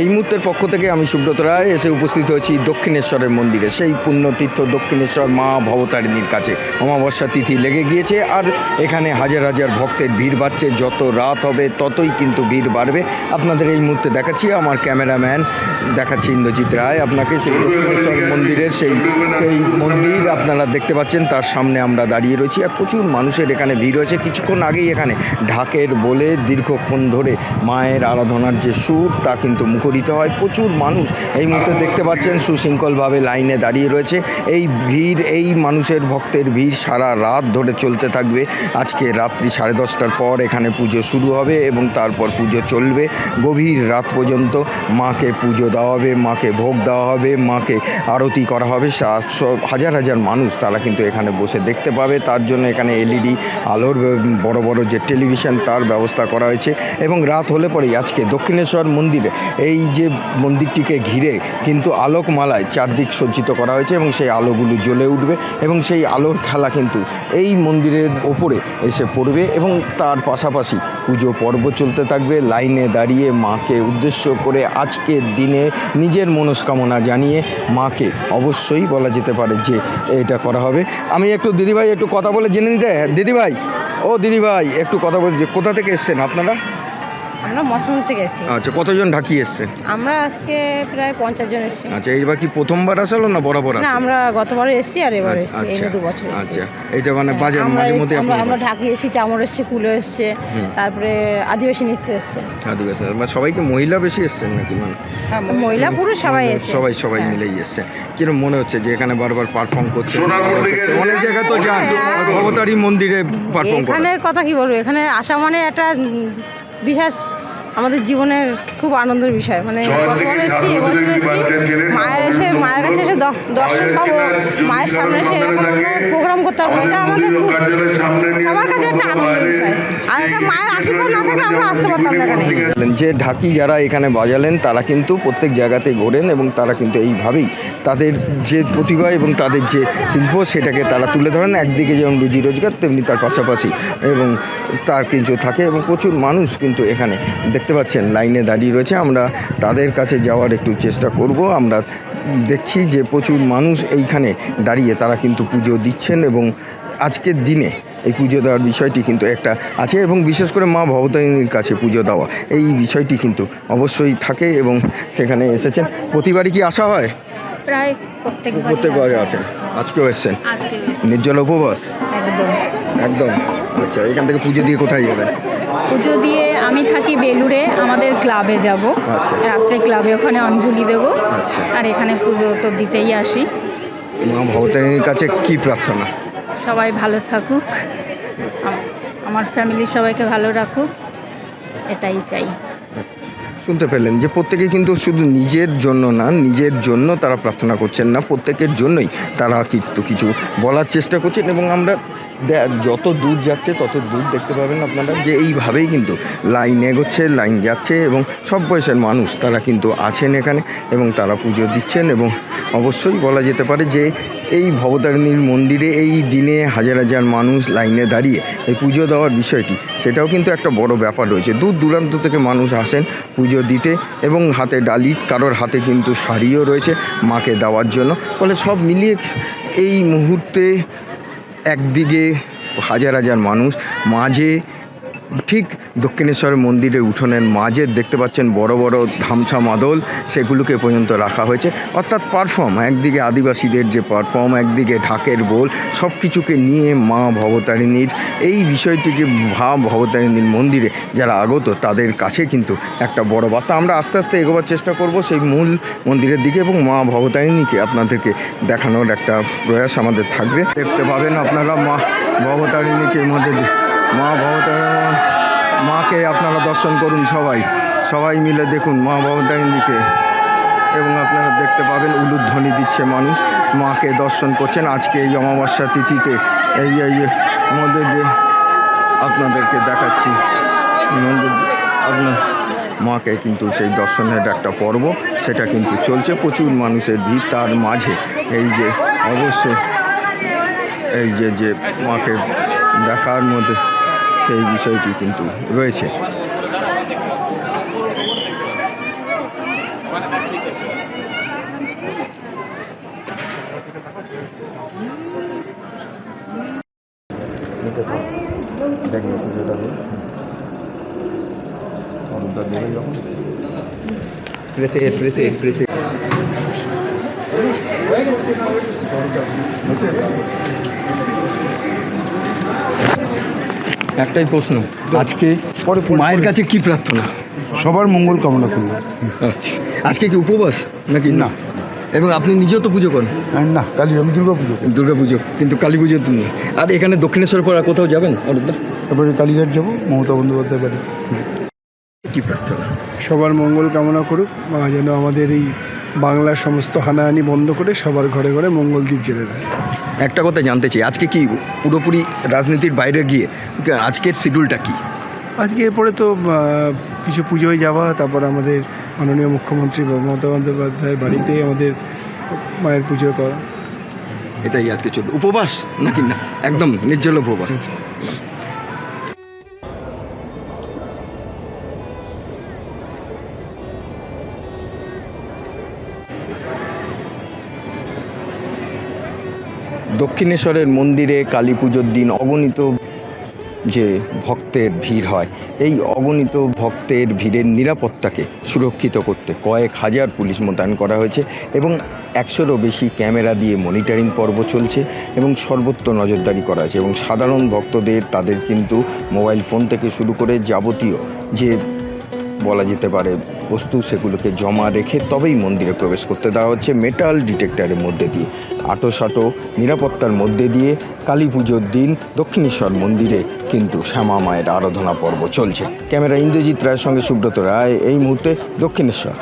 এই মুহূর্তের পক্ষ থেকে আমি সুব্রত রায় এসে উপস্থিত হয়েছি দক্ষিণেশ্বরের মন্দিরে। সেই পুণ্যতীর্থ দক্ষিণেশ্বর মা ভবতারিণীর কাছে। অমাবস্যা তিথি লেগে গিয়েছে আর এখানে হাজার হাজার ভক্তের ভিড় বাড়ছে। যত রাত হবে ততই কিন্তু ভিড় বাড়বে। আপনাদের এই মুহূর্তে দেখাচ্ছি আমার ক্যামেরাম্যান, দেখাচ্ছি ইন্দ্রজিৎ রায় আপনাকে। সেই দক্ষিণেশ্বর মন্দিরের সেই সেই মন্দির আপনারা দেখতে পাচ্ছেন। তার সামনে আমরা দাঁড়িয়ে রয়েছি আর প্রচুর মানুষের এখানে ভিড় হয়েছে। কিছুক্ষণ আগেই এখানে ঢাকের বলে দীর্ঘক্ষণ ধরে মায়ের আরাধনার যে সুর, তা কিন্তু মুখরিত হয়। প্রচুর মানুষ এই মুহূর্তে দেখতে পাচ্ছেন সুশৃঙ্খলভাবে লাইনে দাঁড়িয়ে রয়েছে। এই ভিড়, এই মানুষের ভক্তের ভিড় সারা রাত ধরে চলতে থাকবে। আজকে রাত্রি সাড়ে দশটার পর এখানে পুজো শুরু হবে এবং তারপর পুজো চলবে। গভীর রাত পর্যন্ত মাকে পুজো দেওয়া হবে, মাকে ভোগ দেওয়া হবে, মাকে আরতি করা হবে। হাজার হাজার মানুষ তারা কিন্তু এখানে বসে দেখতে পাবে। তার জন্য এখানে এলইডি আলোর, বড় বড় যে টেলিভিশন তার ব্যবস্থা করা হয়েছে। এবং রাত হলে পরেই আজকে দক্ষিণেশ্বর মন্দিরে এই যে মন্দিরটিকে ঘিরে কিন্তু আলোকমালায় চারদিক সজ্জিত করা হয়েছে এবং সেই আলোগুলো জ্বলে উঠবে এবং সেই আলোর খেলা কিন্তু এই মন্দিরের ওপরে এসে পড়বে এবং তার পাশাপাশি পুজো পর্ব চলতে থাকবে। লাইনে দাঁড়িয়ে মাকে উদ্দেশ্য করে আজকের দিনে নিজের মনস্কামনা জানিয়ে মাকে অবশ্যই বলা যেতে পারে যে এটা করা হবে। আমি একটু দিদিভাই একটু কথা বলে জেনে নিতে। দিদিভাই, ও দিদিভাই, একটু কথা বলছি কোথা থেকে এসছেন আপনারা? আমরা মশান থেকে এসেছি। আচ্ছা কতজন ঢাকি এসছেন আমরা আজকে প্রায় পঞ্চাশ জন এসেছি। আচ্ছা এইবার কি প্রথমবার আসালো না বরাবর না? আমরা গতবারে এসেছি আর এবার আচ্ছা, এসেছি এই আচ্ছা, দু বছর এসেছি। আচ্ছা এটা মানে হ্যাঁ, বাজার মাঝে মধ্যে আমরা আমরা ঢাকি এসেছি চামড় এসছে কুলো এসছে তারপরে আদিবাসী নৃত্য এসছে। আদিবাসী মানে সবাইকে মহিলা বেশি এসছেন নাকি মানে? মহিলা পুরুষ সবাই এসছে। সবাই সবাই হ্যাঁ। মিলেই এসছে। কিরম মনে হচ্ছে যে এখানে বারবার পারফর্ম করছে? অনেক জায়গা তো যান হ্যাঁ। ভবতারী মন্দিরে পারফর্ম করে। এখানের কথা কি বলব এখানে আসা মানে একটা বিশেষ আমাদের জীবনের খুব আনন্দের বিষয়। মানে গতবার এসেছি এবছর এসেছি মায়ের এসে মায়ের কাছে এসে দর্শন পাবো মায়ের সামনে এসে এরকম প্রোগ্রাম করতে পারব এটা আমাদের খুব সবার কাছে একটা আনন্দের বিষয়। আর এটা মায়ের আশীর্বাদ না থাকলে আমরা আসতে পারতাম না এখানে। যে ঢাকি যারা এখানে বাজালেন তারা কিন্তু প্রত্যেক জায়গাতে ঘোরেন এবং তারা কিন্তু এইভাবেই তাদের যে প্রতিভা এবং তাদের যে শিল্প সেটাকে তারা তুলে ধরেন। একদিকে যেমন রুজি রোজগার তেমনি তার পাশাপাশি এবং তার কিন্তু থাকে এবং প্রচুর মানুষ কিন্তু এখানে দেখতে পাচ্ছেন লাইনে দাঁড়িয়ে রয়েছে। আমরা তাদের কাছে যাওয়ার একটু চেষ্টা করব। আমরা দেখছি যে প্রচুর মানুষ এইখানে দাঁড়িয়ে তারা কিন্তু পুজো দিচ্ছেন এবং আজকের দিনে এই পুজো দেওয়ার বিষয়টি কিন্তু একটা আছে এবং বিশেষ করে মা ভবতারিণীর কাছে পুজো দেওয়া। এই বিষয়টি কিন্তু অবশ্যই থাকে এবং সেখানে এসেছেন। প্রতিবারই কি আসা হয়? প্রায় প্রত্যেক প্রত্যেকবারে আসেন। আজকেও এসছেন। নির্জল উপবাস? একদম। একদম। আচ্ছা এখান থেকে পুজো দিয়ে কোথায় যাবেন? পুজো দিয়ে আমি থাকি বেলুড়ে আমাদের ক্লাবে যাব। আচ্ছা। রাত্রে ক্লাবে ওখানে অঞ্জলি দেব। আচ্ছা। আর এখানে পুজো তো দিতেই আসি। মা ভবতারিণীর কাছে কি প্রার্থনা? সবাই ভালো থাকুক। আমার ফ্যামিলির সবাইকে ভালো রাখুক। এটাই চাই। শুনতে পেলেন যে প্রত্যেকে কিন্তু শুধু নিজের জন্য না, নিজের জন্য তারা প্রার্থনা করছেন না, প্রত্যেকের জন্যই তারা কিন্তু কিছু বলার চেষ্টা করছেন এবং আমরা যত দূর যাচ্ছে তত দূর দেখতে পাবেন আপনারা যে এইভাবেই কিন্তু লাইন এগোচ্ছে, লাইন যাচ্ছে এবং সব বয়সের মানুষ তারা কিন্তু আছেন এখানে এবং তারা পুজো দিচ্ছেন এবং অবশ্যই বলা যেতে পারে যে এই ভবতারিণীর মন্দিরে এই দিনে হাজার হাজার মানুষ লাইনে দাঁড়িয়ে এই পুজো দেওয়ার বিষয়টি, সেটাও কিন্তু একটা বড় ব্যাপার রয়েছে। দূর দূরান্ত থেকে মানুষ আসেন পুজো দিতে এবং হাতে ডালি কারোর হাতে কিন্তু শাড়িও রয়েছে মাকে দেওয়ার জন্য। ফলে সব মিলিয়ে এই মুহূর্তে একদিকে হাজার হাজার মানুষ, মাঝে ঠিক দক্ষিণেশ্বর মন্দিরের উঠোনের মাঝে দেখতে পাচ্ছেন বড় বড় ধামছা মাদল, সেগুলোকে পর্যন্ত রাখা হয়েছে। অর্থাৎ পারফর্ম একদিকে আদিবাসীদের যে পারফর্ম একদিকে ঢাকের বোল সব কিছুকে নিয়ে মা ভবতারিণীর এই বিষয়টিকে ভা ভবতারিণীর মন্দিরে যারা আগত, তাদের কাছে কিন্তু একটা বড় বার্তা। আমরা আস্তে আস্তে এগোবার চেষ্টা করব সেই মূল মন্দিরের দিকে এবং মা ভবতারিণীকে আপনাদেরকে দেখানোর একটা প্রয়াস আমাদের থাকবে। দেখতে পাবেন আপনারা মা ভবতারিণীকে মধ্যে মা ভবতারিণী মাকে আপনারা দর্শন করুন সবাই। সবাই মিলে দেখুন মা ভবতারিণীকে এবং আপনারা দেখতে পাবেন উলুধ্বনি দিচ্ছে মানুষ। মাকে দর্শন করছেন আজকে এই অমাবস্যা তিথিতে। এই এই মধ্যে দিয়ে আপনাদেরকে দেখাচ্ছি আপনার মাকে কিন্তু সেই দর্শনের একটা পর্ব। সেটা কিন্তু চলছে, প্রচুর মানুষের ভিড় তার মাঝে। এই যে অবশ্যই এই যে যে মাকে দেখার মধ্যে সেই বিষয়টি কিন্তু রয়েছে দেখবে পুজোটা অর্ডার দেবে যখন একটাই প্রশ্ন আজকে পরে মায়ের কাছে কি প্রার্থনা? সবার মঙ্গল কামনা করলাম আচ্ছা। আজকে কি উপবাস নাকি? না। এবং আপনি নিজেও তো পুজো করেন? না কালী আমি দুর্গা পুজো দুর্গা পুজো কিন্তু কালী পুজো তুমি নেই। আর এখানে দক্ষিণেশ্বর পর আর কোথাও যাবেন? অরূপদা তারপরে কালীঘাট যাব মমতা বন্দ্যোপাধ্যায় বাড়ি। কি প্রার্থনা? সবার মঙ্গল কামনা করুক। যেন আমাদের এই বাংলার সমস্ত হানাহানি বন্ধ করে সবার ঘরে ঘরে মঙ্গল দ্বীপ জেলে দেয়। একটা কথা জানতে চাই আজকে কি পুরোপুরি রাজনীতির বাইরে গিয়ে আজকের শিডিউলটা কি? আজকে এরপরে তো কিছু পুজোয় যাওয়া তারপর আমাদের মাননীয় মুখ্যমন্ত্রী মমতা বন্দ্যোপাধ্যায়ের বাড়িতে আমাদের মায়ের পুজো করা। এটাই আজকে চলবে উপবাস নাকি না? একদম নির্জল উপবাস। দক্ষিণেশ্বরের মন্দিরে কালী পুজোর দিন অগণিত যে ভক্তের ভিড় হয়, এই অগণিত ভক্তের ভিড়ের নিরাপত্তাকে সুরক্ষিত করতে কয়েক হাজার পুলিশ মোতায়েন করা হয়েছে এবং একশোরও বেশি ক্যামেরা দিয়ে মনিটরিং পর্ব চলছে এবং সর্বত্র নজরদারি করা হয়েছে এবং সাধারণ ভক্তদের তাদের কিন্তু মোবাইল ফোন থেকে শুরু করে যাবতীয় যে বলা যেতে পারে বস্তু সেগুলোকে জমা রেখে তবেই মন্দিরে প্রবেশ করতে দেওয়া হচ্ছে মেটাল ডিটেক্টরের মধ্যে দিয়ে। আটো সাটো নিরাপত্তার মধ্যে দিয়ে কালী পুজোর দিন দক্ষিণেশ্বর মন্দিরে কিন্তু শ্যামা মায়ের আরাধনা পর্ব চলছে। ক্যামেরা ইন্দ্রজিৎ রায়ের সঙ্গে সুব্রত রায়, এই মুহূর্তে দক্ষিণেশ্বর।